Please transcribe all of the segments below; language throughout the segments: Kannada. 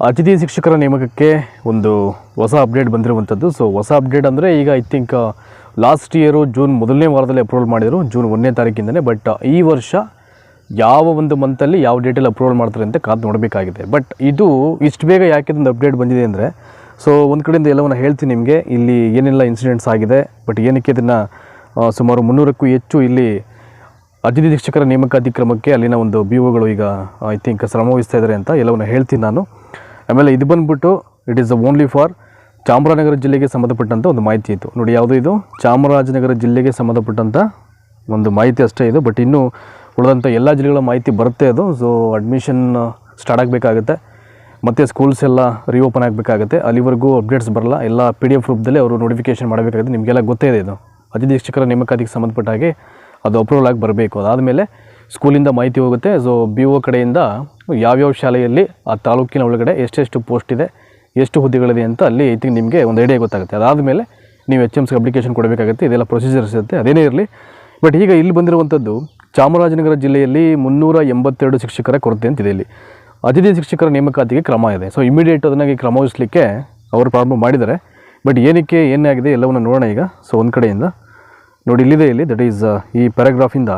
ಅತಿಥಿ ಶಿಕ್ಷಕರ ನೇಮಕಕ್ಕೆ ಒಂದು ಹೊಸ ಅಪ್ಡೇಟ್ ಬಂದಿರುವಂಥದ್ದು. ಸೊ ಹೊಸ ಅಪ್ಡೇಟ್ ಅಂದರೆ ಈಗ I think last year June ಮೊದಲನೇ ವಾರದಲ್ಲಿ ಅಪ್ರೂವಲ್ ಮಾಡಿದರು ಜೂನ್ ಒಂದನೇ ತಾರೀಕಿಂದನೇ. ಬಟ್ ಈ ವರ್ಷ ಯಾವ ಒಂದು ಮಂತಲ್ಲಿ ಯಾವ ಡೇಟಲ್ಲಿ ಅಪ್ರೂವಲ್ ಮಾಡ್ತಾರೆ ಅಂತ ಕಾದು ನೋಡಬೇಕಾಗಿದೆ. ಬಟ್ ಇದು ಇಷ್ಟು ಬೇಗ ಯಾಕೆ ಒಂದು ಅಪ್ಡೇಟ್ ಬಂದಿದೆ ಅಂದರೆ ಸೊ ಒಂದು ಕಡೆಯಿಂದ ಎಲ್ಲವನ್ನು ಹೇಳ್ತೀನಿ ನಿಮಗೆ. ಇಲ್ಲಿ ಏನೆಲ್ಲ ಇನ್ಸಿಡೆಂಟ್ಸ್ ಆಗಿದೆ ಬಟ್ ಏನಕ್ಕೆ ಇದನ್ನು ಸುಮಾರು ಮುನ್ನೂರಕ್ಕೂ ಹೆಚ್ಚು ಇಲ್ಲಿ ಅತಿಥಿ ಶಿಕ್ಷಕರ ನೇಮಕಾತಿ ಕ್ರಮಕ್ಕೆ ಅಲ್ಲಿನ ಒಂದು ಬಿ ಒಗಳು ಈಗ ಐ ಥಿಂಕ್ ಶ್ರಮ ವಹಿಸ್ತಾ ಇದ್ದಾರೆ ಅಂತ ಎಲ್ಲವನ್ನು ಹೇಳ್ತೀನಿ ನಾನು. ಆಮೇಲೆ ಇದು ಬಂದ್ಬಿಟ್ಟು it is the only for Chamarajanagar ಜಿಲ್ಲೆಗೆ ಸಂಬಂಧಪಟ್ಟಂಥ ಒಂದು ಮಾಹಿತಿ ಇತ್ತು. ನೋಡಿ ಯಾವುದು ಇದು? ಚಾಮರಾಜನಗರ ಜಿಲ್ಲೆಗೆ ಸಂಬಂಧಪಟ್ಟಂಥ ಒಂದು ಮಾಹಿತಿ ಅಷ್ಟೇ ಇದು. ಬಟ್ ಇನ್ನೂ ಉಳಿದಂಥ ಎಲ್ಲ ಜಿಲ್ಲೆಗಳ ಮಾಹಿತಿ ಬರುತ್ತೆ ಅದು. ಸೊ ಅಡ್ಮಿಷನ್ ಸ್ಟಾರ್ಟ್ ಆಗಬೇಕಾಗುತ್ತೆ. ಮತ್ತು ಸ್ಕೂಲ್ಸ್ ಎಲ್ಲ ರಿಓಪನ್ ಆಗಬೇಕಾಗುತ್ತೆ. ಅಲ್ಲಿವರೆಗೂ ಅಪ್ಡೇಟ್ಸ್ ಬರಲ್ಲ. ಎಲ್ಲ ಪಿ ಡಿ ಎಫ್ ರೂಪದಲ್ಲಿ ಅವರು ನೋಟಿಫಿಕೇಶನ್ ಮಾಡಬೇಕಾಗುತ್ತೆ. ನಿಮಗೆಲ್ಲ ಗೊತ್ತೇ ಇದೆ ಇದು. ಅತಿಥಿ ಶಿಕ್ಷಕರ ನೇಮಕಾತಿಗೆ ಸಂಬಂಧಪಟ್ಟ ಹಾಗೆ ಅದು ಅಪ್ರೂವಲ್ ಆಗಿ ಬರಬೇಕು. ಅದಾದಮೇಲೆ ಸ್ಕೂಲಿಂದ ಮಾಹಿತಿ ಹೋಗುತ್ತೆ. ಸೊ ಬಿ ಒ ಕಡೆಯಿಂದ ಯಾವ್ಯಾವ ಶಾಲೆಯಲ್ಲಿ ಆ ತಾಲೂಕಿನ ಒಳಗಡೆ ಎಷ್ಟೆಷ್ಟು ಪೋಸ್ಟ್ ಇದೆ, ಎಷ್ಟು ಹುದ್ದೆಗಳಿದೆ ಅಂತ ಅಲ್ಲಿ ಐ ತಿಂಕ್ ನಿಮಗೆ ಒಂದು ಐಡಿಯಾ ಗೊತ್ತಾಗುತ್ತೆ. ಅದಾದಮೇಲೆ ನೀವು ಎಚ್ ಎಮ್ಸ್ಗೆ ಅಪ್ಲಿಕೇಶನ್ ಕೊಡಬೇಕಾಗುತ್ತೆ, ಇದೆಲ್ಲ ಪ್ರೊಸೀಜರ್ಸ್ ಇರುತ್ತೆ, ಅದೇನೇ ಇರಲಿ. ಬಟ್ ಈಗ ಇಲ್ಲಿ ಬಂದಿರುವಂಥದ್ದು ಚಾಮರಾಜನಗರ ಜಿಲ್ಲೆಯಲ್ಲಿ ಮುನ್ನೂರ ಎಂಬತ್ತೆರಡು ಶಿಕ್ಷಕರ ಕೊರತೆ ಅಂತಿದೆ ಇಲ್ಲಿ. ಅತಿಥಿ ಶಿಕ್ಷಕರ ನೇಮಕಾತಿಗೆ ಕ್ರಮ ಇದೆ. ಸೊ ಇಮಿಡಿಯೇಟ್ ಅದನ್ನಾಗಿ ಕ್ರಮ ವಹಿಸಲಿಕ್ಕೆ ಅವರು ಪ್ರಾರಂಭ ಮಾಡಿದ್ದಾರೆ. ಬಟ್ ಏನಕ್ಕೆ ಏನಾಗಿದೆ ಎಲ್ಲವನ್ನು ನೋಡೋಣ ಈಗ. ಸೊ ಒಂದು ಕಡೆಯಿಂದ ನೋಡಿ, ಇಲ್ಲಿದೆ ಇಲ್ಲಿ ದಟ್ ಈಸ್ ಈ ಪ್ಯಾರಾಗ್ರಾಫಿಂದ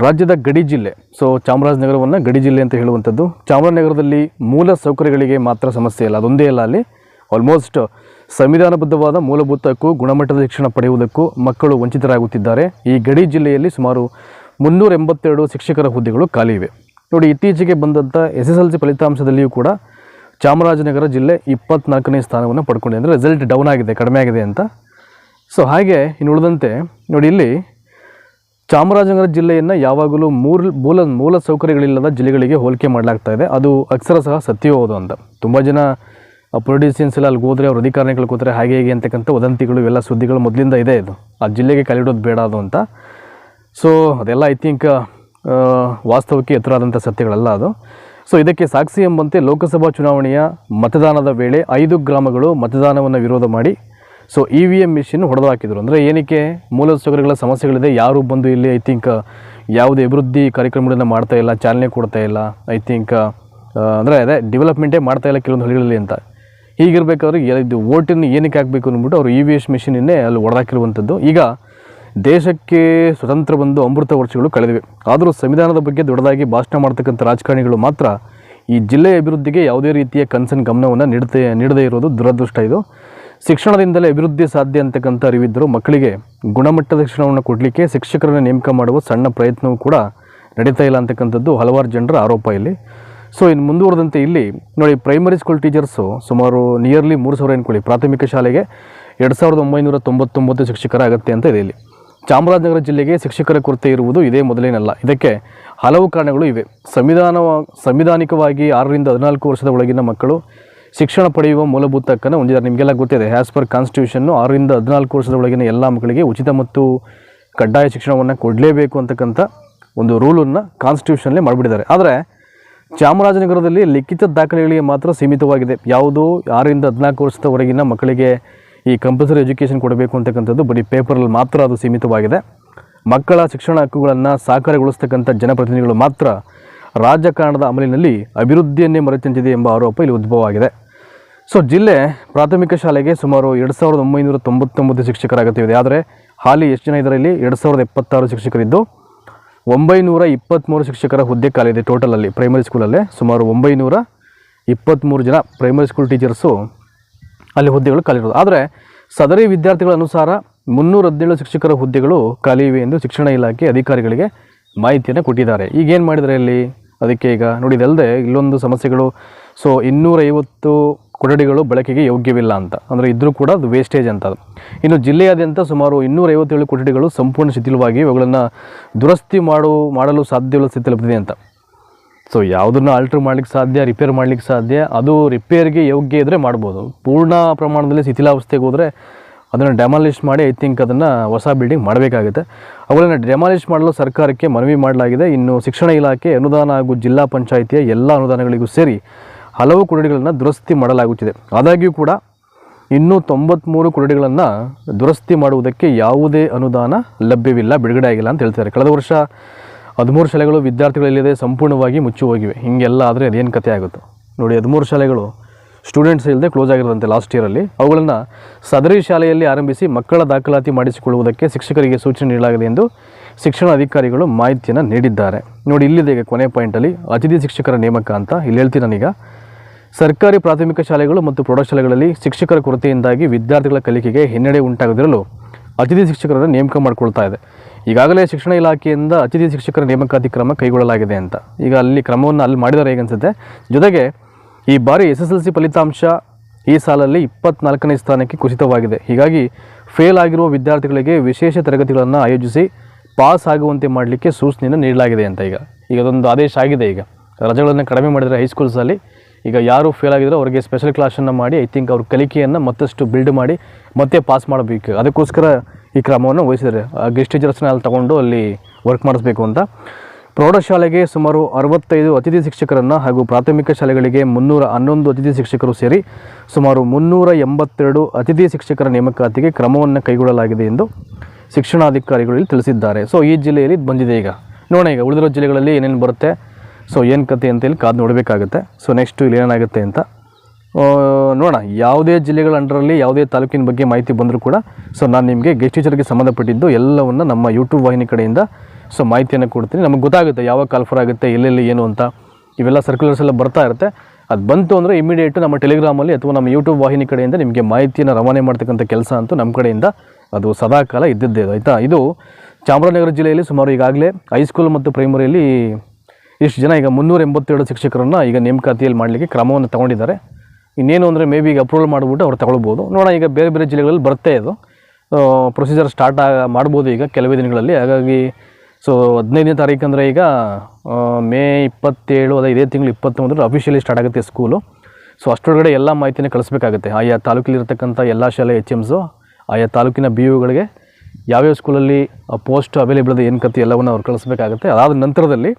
ರಾಜ್ಯದ ಗಡಿ ಜಿಲ್ಲೆ ಸೊ ಚಾಮರಾಜನಗರವನ್ನು ಗಡಿ ಜಿಲ್ಲೆ ಅಂತ ಹೇಳುವಂಥದ್ದು. ಚಾಮರಾಜನಗರದಲ್ಲಿ ಮೂಲ ಸೌಕರ್ಯಗಳಿಗೆ ಮಾತ್ರ ಸಮಸ್ಯೆ ಇಲ್ಲ, ಅದೊಂದೇ ಇಲ್ಲ ಅಲ್ಲಿ. ಆಲ್ಮೋಸ್ಟ್ ಸಂವಿಧಾನಬದ್ಧವಾದ ಮೂಲಭೂತಕ್ಕೂ ಗುಣಮಟ್ಟದ ಶಿಕ್ಷಣ ಪಡೆಯುವುದಕ್ಕೂ ಮಕ್ಕಳು ವಂಚಿತರಾಗುತ್ತಿದ್ದಾರೆ. ಈ ಗಡಿ ಜಿಲ್ಲೆಯಲ್ಲಿ ಸುಮಾರು ಮುನ್ನೂರ ಎಂಬತ್ತೆರಡು ಶಿಕ್ಷಕರ ಹುದ್ದೆಗಳು ಖಾಲಿ ಇವೆ. ನೋಡಿ, ಇತ್ತೀಚೆಗೆ ಬಂದಂಥ ಎಸ್ ಎಸ್ ಎಲ್ ಸಿ ಫಲಿತಾಂಶದಲ್ಲಿಯೂ ಕೂಡ ಚಾಮರಾಜನಗರ ಜಿಲ್ಲೆ ಇಪ್ಪತ್ನಾಲ್ಕನೇ ಸ್ಥಾನವನ್ನು ಪಡ್ಕೊಂಡಿದೆ. ಅಂದರೆ ರಿಸಲ್ಟ್ ಡೌನ್ ಆಗಿದೆ, ಕಡಿಮೆ ಆಗಿದೆ ಅಂತ. ಸೊ ಹಾಗೆ ಇನ್ನು ಉಳಿದಂತೆ, ನೋಡಿ ಇಲ್ಲಿ ಚಾಮರಾಜನಗರ ಜಿಲ್ಲೆಯನ್ನು ಯಾವಾಗಲೂ ಮೂಲ ಮೂಲ ಮೂಲ ಸೌಕರ್ಯಗಳಿಲ್ಲದ ಜಿಲ್ಲೆಗಳಿಗೆ ಹೋಲಿಕೆ ಮಾಡಲಾಗ್ತಾ ಇದೆ. ಅದು ಅಕ್ಷರ ಸಹ ಸತ್ಯವೋದು ಅಂತ. ತುಂಬ ಜನ ಪೊಲಿಟಿಷಿಯನ್ಸ್ ಎಲ್ಲ ಅಲ್ಲಿಗೆ ಹೋದರೆ ಅವ್ರ ಅಧಿಕಾರಿಗಳು ಕೂತ್ರೆ ಹಾಗೆ ಹೇಗೆ ಅಂತಕ್ಕಂಥ ವದಂತಿಗಳು, ಇವೆಲ್ಲ ಸುದ್ದಿಗಳು ಮೊದಲಿಂದ ಇದೆ ಇದು. ಆ ಜಿಲ್ಲೆಗೆ ಕಲಿಡೋದು ಬೇಡ ಅದು ಅಂತ. ಸೊ ಅದೆಲ್ಲ ಐ ಥಿಂಕ್ ವಾಸ್ತವಕ್ಕೆ ಎತ್ತರಾದಂಥ ಸತ್ಯಗಳಲ್ಲ ಅದು. ಸೊ ಇದಕ್ಕೆ ಸಾಕ್ಷಿ ಎಂಬಂತೆ ಲೋಕಸಭಾ ಚುನಾವಣೆಯ ಮತದಾನದ ವೇಳೆ ಐದು ಗ್ರಾಮಗಳು ಮತದಾನವನ್ನು ವಿರೋಧ ಮಾಡಿ so E V M machine ಹೊಡೆದು ಹಾಕಿದರು. ಅಂದರೆ ಏನಕ್ಕೆ? ಮೂಲ ಸೌಕರ್ಯಗಳ ಸಮಸ್ಯೆಗಳಿದೆ. ಯಾರು ಬಂದು ಇಲ್ಲಿ ಐ ಥಿಂಕ್ ಯಾವುದೇ ಅಭಿವೃದ್ಧಿ ಕಾರ್ಯಕ್ರಮಗಳನ್ನು ಮಾಡ್ತಾ ಇಲ್ಲ, ಚಾಲನೆ ಕೊಡ್ತಾ ಇಲ್ಲ ಐ ಥಿಂಕ್ ಅಂದರೆ ಅದೇ ಡೆವಲಪ್ಮೆಂಟೇ ಮಾಡ್ತಾ ಇಲ್ಲ ಕೆಲವೊಂದು ಹಳ್ಳಿಗಳಲ್ಲಿ ಅಂತ. ಹೀಗಿರಬೇಕಾದ್ರೆ ಇದು ಓಟನ್ನು ಏನಕ್ಕೆ ಹಾಕಬೇಕು ಅಂದ್ಬಿಟ್ಟು ಅವರು ಇ ವಿ ಎಸ್ ಮಿಷಿನನ್ನೇ ಅಲ್ಲಿ ಹೊಡೆದಾಕಿರುವಂಥದ್ದು. ಈಗ ದೇಶಕ್ಕೆ ಸ್ವತಂತ್ರ ಬಂದು ಅಮೃತ ವರ್ಷಗಳು ಕಳೆದಿವೆ. ಆದರೂ ಸಂವಿಧಾನದ ಬಗ್ಗೆ ದೊಡ್ಡದಾಗಿ ಭಾಷಣ ಮಾಡ್ತಕ್ಕಂಥ ರಾಜಕಾರಣಿಗಳು ಮಾತ್ರ ಈ ಜಿಲ್ಲೆಯ ಅಭಿವೃದ್ಧಿಗೆ ಯಾವುದೇ ರೀತಿಯ ಕನ್ಸರ್ನ್ ಗಮನವನ್ನು ನೀಡುತ್ತೆ ನೀಡದೇ ಇರೋದು ದುರದೃಷ್ಟ ಇದು. ಶಿಕ್ಷಣದಿಂದಲೇ ಅಭಿವೃದ್ಧಿ ಸಾಧ್ಯ ಅಂತಕ್ಕಂಥ ಅರಿವಿದ್ದರು ಮಕ್ಕಳಿಗೆ ಗುಣಮಟ್ಟದ ಶಿಕ್ಷಣವನ್ನು ಕೊಡಲಿಕ್ಕೆ ಶಿಕ್ಷಕರನ್ನು ನೇಮಕ ಮಾಡುವ ಸಣ್ಣ ಪ್ರಯತ್ನವೂ ಕೂಡ ನಡೀತಾ ಇಲ್ಲ ಅಂತಕ್ಕಂಥದ್ದು ಹಲವಾರು ಜನರ ಆರೋಪ ಇಲ್ಲಿ. ಸೊ ಇನ್ನು ಮುಂದುವರೆದಂತೆ ಇಲ್ಲಿ ನೋಡಿ ಪ್ರೈಮರಿ ಸ್ಕೂಲ್ ಟೀಚರ್ಸು ಸುಮಾರು ನಿಯರ್ಲಿ ಮೂರು ಸಾವಿರ ಅನ್ಕೊಳ್ಳಿ ಪ್ರಾಥಮಿಕ ಶಾಲೆಗೆ ಎರಡು ಸಾವಿರದ ಒಂಬೈನೂರ ತೊಂಬತ್ತೊಂಬತ್ತು ಶಿಕ್ಷಕರ ಅಗತ್ಯ ಅಂತ ಇದೆ ಇಲ್ಲಿ. ಚಾಮರಾಜನಗರ ಜಿಲ್ಲೆಗೆ ಶಿಕ್ಷಕರ ಕೊರತೆ ಇರುವುದು ಇದೇ ಮೊದಲೇನಲ್ಲ. ಇದಕ್ಕೆ ಹಲವು ಕಾರಣಗಳು ಇವೆ. ಸಂವಿಧಾನ ಸಂವಿಧಾನಿಕವಾಗಿ ಆರರಿಂದ ಹದಿನಾಲ್ಕು ವರ್ಷದ ಒಳಗಿನ ಮಕ್ಕಳು ಶಿಕ್ಷಣ ಪಡೆಯುವ ಮೂಲಭೂತ ಹಕ್ಕನ್ನು ಹೊಂದಿದ್ದಾರೆ. ನಿಮಗೆಲ್ಲ ಗೊತ್ತಿದೆ ಆ್ಯಸ್ ಪರ್ ಕಾನ್ಸ್ಟಿಟ್ಯೂಷನ್ನು ಆರರಿಂದ ಹದಿನಾಲ್ಕು ವರ್ಷದ ಒಳಗಿನ ಎಲ್ಲ ಮಕ್ಕಳಿಗೆ ಉಚಿತ ಮತ್ತು ಕಡ್ಡಾಯ ಶಿಕ್ಷಣವನ್ನು ಕೊಡಲೇಬೇಕು ಅಂತಕ್ಕಂಥ ಒಂದು ರೂಲನ್ನು ಕಾನ್ಸ್ಟಿಟ್ಯೂಷನ್ಲೇ ಮಾಡಿಬಿಟ್ಟಿದ್ದಾರೆ. ಆದರೆ ಚಾಮರಾಜನಗರದಲ್ಲಿ ಲಿಖಿತ ದಾಖಲೆಗಳಿಗೆ ಮಾತ್ರ ಸೀಮಿತವಾಗಿದೆ. ಯಾವುದು ಆರರಿಂದ ಹದಿನಾಲ್ಕು ವರ್ಷದವರೆಗಿನ ಮಕ್ಕಳಿಗೆ ಈ ಕಂಪಲ್ಸರಿ ಎಜುಕೇಷನ್ ಕೊಡಬೇಕು ಅಂತಕ್ಕಂಥದ್ದು ಬರೀ ಪೇಪರಲ್ಲಿ ಮಾತ್ರ ಅದು ಸೀಮಿತವಾಗಿದೆ. ಮಕ್ಕಳ ಶಿಕ್ಷಣ ಹಕ್ಕುಗಳನ್ನು ಸಾಕಾರಗೊಳಿಸ್ತಕ್ಕಂಥ ಜನಪ್ರತಿನಿಧಿಗಳು ಮಾತ್ರ ರಾಜಕಾರಣದ ಅಮಲಿನಲ್ಲಿ ಅಭಿವೃದ್ಧಿಯನ್ನೇ ಮರೆತಂತಿದೆ ಎಂಬ ಆರೋಪ ಇಲ್ಲಿ ಉದ್ಭವವಾಗಿದೆ. ಸೊ, ಜಿಲ್ಲೆ ಪ್ರಾಥಮಿಕ ಶಾಲೆಗೆ ಸುಮಾರು ಎರಡು ಸಾವಿರದ ಒಂಬೈನೂರ ತೊಂಬತ್ತೊಂಬತ್ತು ಶಿಕ್ಷಕರ ಅಗತ್ಯವಿದೆ. ಆದರೆ, ಹಾಲಿ ಎಷ್ಟು ಜನ ಇದರಲ್ಲಿ ಎರಡು ಸಾವಿರದ ಎಪ್ಪತ್ತಾರು ಶಿಕ್ಷಕರಿದ್ದು ಒಂಬೈನೂರ ಇಪ್ಪತ್ತ್ಮೂರು ಶಿಕ್ಷಕರ ಹುದ್ದೆ ಖಾಲಿದೆ ಟೋಟಲಲ್ಲಿ ಪ್ರೈಮರಿ ಸ್ಕೂಲಲ್ಲೇ ಸುಮಾರು ಒಂಬೈನೂರ ಇಪ್ಪತ್ತ್ಮೂರು ಜನ ಪ್ರೈಮರಿ ಸ್ಕೂಲ್ ಟೀಚರ್ಸು ಅಲ್ಲಿ ಹುದ್ದೆಗಳು ಖಾಲಿರೋದು ಆದರೆ, ಸದರಿ ವಿದ್ಯಾರ್ಥಿಗಳ ಅನುಸಾರ ಮುನ್ನೂರ ಹದಿನೇಳು ಶಿಕ್ಷಕರ ಹುದ್ದೆಗಳು ಖಾಲಿ ಇವೆ ಎಂದು ಶಿಕ್ಷಣ ಇಲಾಖೆ ಅಧಿಕಾರಿಗಳಿಗೆ ಮಾಹಿತಿಯನ್ನು ಕೊಟ್ಟಿದ್ದಾರೆ. ಈಗ ಏನು ಮಾಡಿದರೆ ಅಲ್ಲಿ ಅದಕ್ಕೆ ಈಗ ನೋಡಿದಲ್ಲದೆ ಇಲ್ಲೊಂದು ಸಮಸ್ಯೆಗಳು. ಸೊ, ಇನ್ನೂರೈವತ್ತು ಕೊಠಡಿಗಳು ಬಳಕೆಗೆ ಯೋಗ್ಯವಿಲ್ಲ ಅಂತ. ಅಂದರೆ ಇದ್ದರೂ ಕೂಡ ಅದು ವೇಸ್ಟೇಜ್ ಅಂತ ಇನ್ನು ಜಿಲ್ಲೆಯಾದ್ಯಂತ ಸುಮಾರು ಇನ್ನೂರೈವತ್ತೇಳು ಕೊಠಡಿಗಳು ಸಂಪೂರ್ಣ ಶಿಥಿಲವಾಗಿ ಅವುಗಳನ್ನು ದುರಸ್ತಿ ಮಾಡು, ಮಾಡಲು ಸಾಧ್ಯವಿಲ್ಲ ಸ್ಥಿತಿ ತಲುಪಿದೆ ಅಂತ. ಸೊ ಯಾವುದನ್ನು ಆಲ್ಟ್ರ್ ಮಾಡ್ಲಿಕ್ಕೆ ಸಾಧ್ಯ ರಿಪೇರ್ ಮಾಡ್ಲಿಕ್ಕೆ ಸಾಧ್ಯ, ಅದು ರಿಪೇರ್ಗೆ ಯೋಗ್ಯ ಇದ್ದರೆ ಮಾಡ್ಬೋದು. ಪೂರ್ಣ ಪ್ರಮಾಣದಲ್ಲಿ ಶಿಥಿಲಾವಸ್ಥೆಗೆ ಹೋದರೆ ಅದನ್ನು ಡೆಮಾಲಿಷ್ ಮಾಡಿ ಐ ಥಿಂಕ್ ಅದನ್ನು ಹೊಸ ಬಿಲ್ಡಿಂಗ್ ಮಾಡಬೇಕಾಗುತ್ತೆ. ಅವುಗಳನ್ನು ಡೆಮಾಲಿಷ್ ಮಾಡಲು ಸರ್ಕಾರಕ್ಕೆ ಮನವಿ ಮಾಡಲಾಗಿದೆ. ಇನ್ನು ಶಿಕ್ಷಣ ಇಲಾಖೆ ಅನುದಾನ ಹಾಗೂ ಜಿಲ್ಲಾ ಪಂಚಾಯಿತಿಯ ಎಲ್ಲ ಅನುದಾನಗಳಿಗೂ ಸೇರಿ ಹಲವು ಕೊಠಡಿಗಳನ್ನು ದುರಸ್ತಿ ಮಾಡಲಾಗುತ್ತಿದೆ. ಆದಾಗ್ಯೂ ಕೂಡ ಇನ್ನೂ ತೊಂಬತ್ತ್ಮೂರು ಕೊಠಡಿಗಳನ್ನು ದುರಸ್ತಿ ಮಾಡುವುದಕ್ಕೆ ಯಾವುದೇ ಅನುದಾನ ಲಭ್ಯವಿಲ್ಲ ಬಿಡುಗಡೆ ಆಗಿಲ್ಲ ಅಂತ ಹೇಳ್ತಾರೆ ಕಳೆದ ವರ್ಷ ಹದಿಮೂರು ಶಾಲೆಗಳು ವಿದ್ಯಾರ್ಥಿಗಳಿಲ್ಲದೆ, ಸಂಪೂರ್ಣವಾಗಿ ಮುಚ್ಚಿ ಹೋಗಿವೆ ಹೀಗೆಲ್ಲ ಆದರೆ ಅದೇನು ಕಥೆ ಆಗುತ್ತೆ? ನೋಡಿ, ಹದಿಮೂರು ಶಾಲೆಗಳು ಸ್ಟೂಡೆಂಟ್ಸ್ ಇಲ್ಲದೆ ಕ್ಲೋಸ್ ಆಗಿರೋದಂತೆ ಲಾಸ್ಟ್ ಇಯರಲ್ಲಿ ಅವುಗಳನ್ನು ಸದರಿ ಶಾಲೆಯಲ್ಲಿ ಆರಂಭಿಸಿ ಮಕ್ಕಳ ದಾಖಲಾತಿ ಮಾಡಿಸಿಕೊಳ್ಳುವುದಕ್ಕೆ ಶಿಕ್ಷಕರಿಗೆ ಸೂಚನೆ ನೀಡಲಾಗಿದೆ ಎಂದು ಶಿಕ್ಷಣ ಅಧಿಕಾರಿಗಳು ಮಾಹಿತಿಯನ್ನು ನೀಡಿದ್ದಾರೆ. ನೋಡಿ, ಇಲ್ಲಿದೆ ಕೊನೆ ಪಾಯಿಂಟಲ್ಲಿ ಅತಿಥಿ ಶಿಕ್ಷಕರ ನೇಮಕ ಅಂತ ಇಲ್ಲಿ ಹೇಳ್ತೀನಿ ನಾನೀಗ. ಸರ್ಕಾರಿ ಪ್ರಾಥಮಿಕ ಶಾಲೆಗಳು ಮತ್ತು ಪ್ರೌಢಶಾಲೆಗಳಲ್ಲಿ ಶಿಕ್ಷಕರ ಕೊರತೆಯಿಂದಾಗಿ ವಿದ್ಯಾರ್ಥಿಗಳ ಕಲಿಕೆಗೆ ಹಿನ್ನಡೆ ಉಂಟಾಗದಿರಲು ಅತಿಥಿ ಶಿಕ್ಷಕರನ್ನು ನೇಮಕ ಮಾಡಿಕೊಳ್ತಾ ಇದೆ. ಈಗಾಗಲೇ ಶಿಕ್ಷಣ ಇಲಾಖೆಯಿಂದ ಅತಿಥಿ ಶಿಕ್ಷಕರ ನೇಮಕಾತಿ ಕ್ರಮ ಕೈಗೊಳ್ಳಲಾಗಿದೆ ಅಂತ. ಈಗ ಅಲ್ಲಿ ಕ್ರಮವನ್ನು ಅಲ್ಲಿ ಮಾಡಿದರೆ ಹೇಗನ್ಸುತ್ತೆ ಜೊತೆಗೆ ಈ ಬಾರಿ ಎಸ್ ಫಲಿತಾಂಶ ಈ ಸಾಲಲ್ಲಿ ಇಪ್ಪತ್ನಾಲ್ಕನೇ ಸ್ಥಾನಕ್ಕೆ ಕುಸಿತವಾಗಿದೆ. ಹೀಗಾಗಿ ಫೇಲ್ ಆಗಿರುವ ವಿದ್ಯಾರ್ಥಿಗಳಿಗೆ ವಿಶೇಷ ತರಗತಿಗಳನ್ನು ಆಯೋಜಿಸಿ ಪಾಸ್ ಆಗುವಂತೆ ಮಾಡಲಿಕ್ಕೆ ಸೂಚನೆಯನ್ನು ನೀಡಲಾಗಿದೆ ಅಂತ ಈಗ. ಈಗ ಅದೊಂದು ಆದೇಶ ಆಗಿದೆ ಈಗ. ರಜೆಗಳನ್ನು ಕಡಿಮೆ ಮಾಡಿದರೆ ಹೈಸ್ಕೂಲ್ಸಲ್ಲಿ ಈಗ ಯಾರು ಫೇಲ್ ಆಗಿದ್ರು ಅವರಿಗೆ ಸ್ಪೆಷಲ್ ಕ್ಲಾಸನ್ನು ಮಾಡಿ ಐ ಥಿಂಕ್ ಅವ್ರ ಕಲಿಕೆಯನ್ನು ಮತ್ತಷ್ಟು ಬಿಲ್ಡ್ ಮಾಡಿ, ಮತ್ತೆ ಪಾಸ್ ಮಾಡಬೇಕು. ಅದಕ್ಕೋಸ್ಕರ ಈ ಕ್ರಮವನ್ನು ವಹಿಸಿದ್ದಾರೆ. ಗೆಸ್ಟ್ ಟೀಚರ್ಸ್ನ ಅಲ್ಲಿ ತಗೊಂಡು ಅಲ್ಲಿ ವರ್ಕ್ ಮಾಡಿಸ್ಬೇಕು ಅಂತ. ಪ್ರೌಢಶಾಲೆಗೆ ಸುಮಾರು ಅರವತ್ತೈದು ಅತಿಥಿ ಶಿಕ್ಷಕರನ್ನು ಹಾಗೂ ಪ್ರಾಥಮಿಕ ಶಾಲೆಗಳಿಗೆ ಮುನ್ನೂರ ಹನ್ನೊಂದು ಅತಿಥಿ ಶಿಕ್ಷಕರು ಸೇರಿ ಸುಮಾರು ಮುನ್ನೂರ ಎಂಬತ್ತೆರಡು ಅತಿಥಿ ಶಿಕ್ಷಕರ ನೇಮಕಾತಿಗೆ ಕ್ರಮವನ್ನು ಕೈಗೊಳ್ಳಲಾಗಿದೆ ಎಂದು ಶಿಕ್ಷಣಾಧಿಕಾರಿಗಳು ತಿಳಿಸಿದ್ದಾರೆ. ಸೊ ಈ ಜಿಲ್ಲೆಯಲ್ಲಿ ಬಂದಿದೆ ಈಗ. ನೋಡೋಣ ಈಗ ಉಳಿದಿರೋ ಜಿಲ್ಲೆಗಳಲ್ಲಿ ಏನೇನು ಬರುತ್ತೆ. ಸೊ ಏನು ಕತೆ ಅಂತ ಇಲ್ಲಿ ಕಾದು ನೋಡಬೇಕಾಗುತ್ತೆ. ಸೊ ನೆಕ್ಸ್ಟು ಇಲ್ಲಿ ಏನಾಗುತ್ತೆ ಅಂತ ನೋಡೋಣ. ಯಾವುದೇ ಜಿಲ್ಲೆಗಳ ಅಂಡರಲ್ಲಿ ಯಾವುದೇ ತಾಲೂಕಿನ ಬಗ್ಗೆ ಮಾಹಿತಿ ಬಂದರೂ ಕೂಡ ಸೊ ನಾನು ನಿಮಗೆ ಗೆಸ್ಟ್ ಟೀಚರ್ಗೆ ಸಂಬಂಧಪಟ್ಟಿದ್ದು ಎಲ್ಲವನ್ನು ನಮ್ಮ ಯೂಟ್ಯೂಬ್ ವಾಹಿನಿ ಕಡೆಯಿಂದ ಸೊ ಮಾಹಿತಿಯನ್ನು ಕೊಡ್ತೀನಿ. ನಮಗೆ ಗೊತ್ತಾಗುತ್ತೆ ಯಾವಾಗ ಕಾಲ್ಫರ್ ಆಗುತ್ತೆ, ಎಲ್ಲೆಲ್ಲಿ ಏನು ಅಂತ. ಇವೆಲ್ಲ ಸರ್ಕ್ಯುಲರ್ಸ್ ಎಲ್ಲ ಬರ್ತಾ ಇರುತ್ತೆ. ಅದು ಬಂತು ಅಂದರೆ ಇಮಿಡಿಯೇಟು ನಮ್ಮ ಟೆಲಿಗ್ರಾಮಲ್ಲಿ ಅಥವಾ ನಮ್ಮ ಯೂಟ್ಯೂಬ್ ವಾಹಿನಿ ಕಡೆಯಿಂದ ನಿಮಗೆ ಮಾಹಿತಿಯನ್ನು ರವಾನೆ ಮಾಡ್ತಕ್ಕಂಥ ಕೆಲಸ ಅಂತೂ ನಮ್ಮ ಕಡೆಯಿಂದ ಅದು ಸದಾಕಾಲ ಇದ್ದಿದ್ದೇ ಆಯಿತಾ? ಇದು ಚಾಮರಾಜನಗರ ಜಿಲ್ಲೆಯಲ್ಲಿ ಸುಮಾರು ಈಗಾಗಲೇ ಹೈಸ್ಕೂಲ್ ಮತ್ತು ಪ್ರೈಮರಿಯಲ್ಲಿ ಇಷ್ಟು ಜನ ಈಗ ಮುನ್ನೂರ ಎಂಬತ್ತೇಳು ಶಿಕ್ಷಕರನ್ನು ಈಗ ನೇಮಕಾತಿಯಲ್ಲಿ ಮಾಡಲಿಕ್ಕೆ ಕ್ರಮವನ್ನು ತಗೊಂಡಿದ್ದಾರೆ. ಇನ್ನೇನು ಅಂದರೆ ಮೇ ಬಿ ಈಗ ಅಪ್ರೂವಲ್ ಮಾಡಿಬಿಟ್ಟು ಅವ್ರು ತಗೊಳ್ಬೋದು. ನೋಡೋಣ, ಈಗ ಬೇರೆ ಬೇರೆ ಜಿಲ್ಲೆಗಳಲ್ಲಿ ಬರುತ್ತೆ ಇದು. ಪ್ರೊಸೀಜರ್ ಸ್ಟಾರ್ಟ್ ಆಗ ಮಾಡ್ಬೋದು ಈಗ ಕೆಲವೇ ದಿನಗಳಲ್ಲಿ. ಹಾಗಾಗಿ ಸೊ ಹದಿನೈದನೇ ತಾರೀಕು ಅಂದರೆ ಈಗ ಮೇ ಇಪ್ಪತ್ತೇಳು ಅದೇ ಇದೇ ತಿಂಗಳು ಇಪ್ಪತ್ತೊಂದರಲ್ಲಿ ಅಫಿಷಿಯಲಿ ಸ್ಟಾರ್ಟ್ ಆಗುತ್ತೆ ಸ್ಕೂಲು ಸೊ ಅಷ್ಟೊಳಗಡೆ ಎಲ್ಲ ಮಾಹಿತಿನ ಕಳಿಸ್ಬೇಕಾಗುತ್ತೆ. ಆಯಾ ತಾಲೂಕಲ್ಲಿರ್ತಕ್ಕಂಥ ಎಲ್ಲ ಶಾಲೆ ಎಚ್ ಎಮ್ಸು ಆಯಾ ತಾಲೂಕಿನ ಬಿ ಯುಗಳಿಗೆ ಯಾವ್ಯಾವ ಸ್ಕೂಲಲ್ಲಿ ಪೋಸ್ಟ್ ಅವೈಲೇಬಲ್ ಇದೆ ಏನು ಕತೆ ಎಲ್ಲವನ್ನು ಅವ್ರು ಕಳಿಸ್ಬೇಕಾಗುತ್ತೆ. ಅದಾದ ನಂತರದಲ್ಲಿ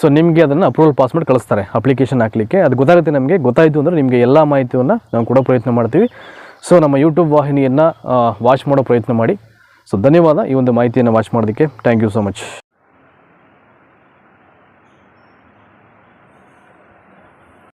ಸೊ ನಿಮಗೆ ಅದನ್ನು ಅಪ್ರೂವಲ್ ಪಾಸ್ ಮಾಡಿ ಕಳಿಸ್ತಾರೆ. ಅಪ್ಲಿಕೇಶನ್ ಹಾಕಲಿಕ್ಕೆ. ಅದು ಗೊತ್ತಾಗುತ್ತೆ ನಮಗೆ. ಗೊತ್ತಾಯಿತು ಅಂದರೆ ನಿಮಗೆ ಎಲ್ಲ ಮಾಹಿತಿಯನ್ನು ನಾವು ಕೊಡೋ ಪ್ರಯತ್ನ ಮಾಡ್ತೀವಿ. ಸೊ ನಮ್ಮ ಯೂಟ್ಯೂಬ್ ವಾಹಿನಿಯನ್ನು ವಾಚ್ ಮಾಡೋ ಪ್ರಯತ್ನ ಮಾಡಿ. ಸೊ ಧನ್ಯವಾದ ಈ ಒಂದು ಮಾಹಿತಿಯನ್ನು ವಾಚ್ ಮಾಡೋದಕ್ಕೆ. Thank you so much